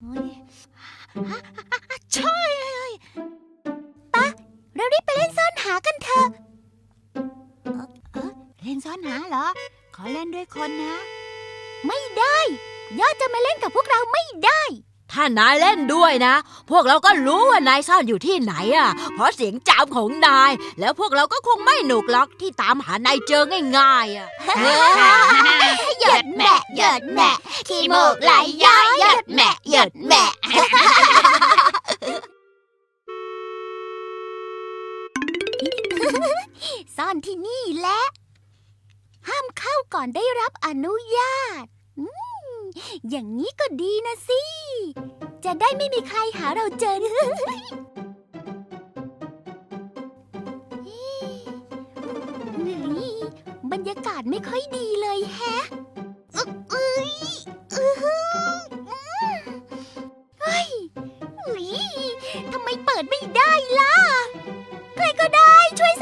โอ้ยฮะใช่ปะเรารีบไปเล่นซ่อนหากันเถอะเอ่อเอ่อเล่นซ่อนหาเหรอ ขอเล่นด้วยคนนะ ไม่ได้ ยอดจะมาเล่นกับพวกเราไม่ได้ ถ้านายเล่นด้วยนะ พวกเราก็รู้ว่านายซ่อนอยู่ที่ไหนอะ เพราะเสียงจามของนาย แล้วพวกเราก็คงไม่หนุกหรอกที่ตามหานายเจอง่ายๆอะ หยดแหมะหยดแหมะขี้มูกไหลย้อยหย ดแหมะหยดแมะซ่อนที่นี่แหละ ห้ามเข้าก่อนได้รับอนุญาตอืมอย่างนี้ก็ดีนะสิ จะได้ไม่มีใครหาเราเจอนี่บรรยากาศไม่ค่อยดีเลยแฮะ ไม่ได้ล่ะ ใครก็ได้ช่วย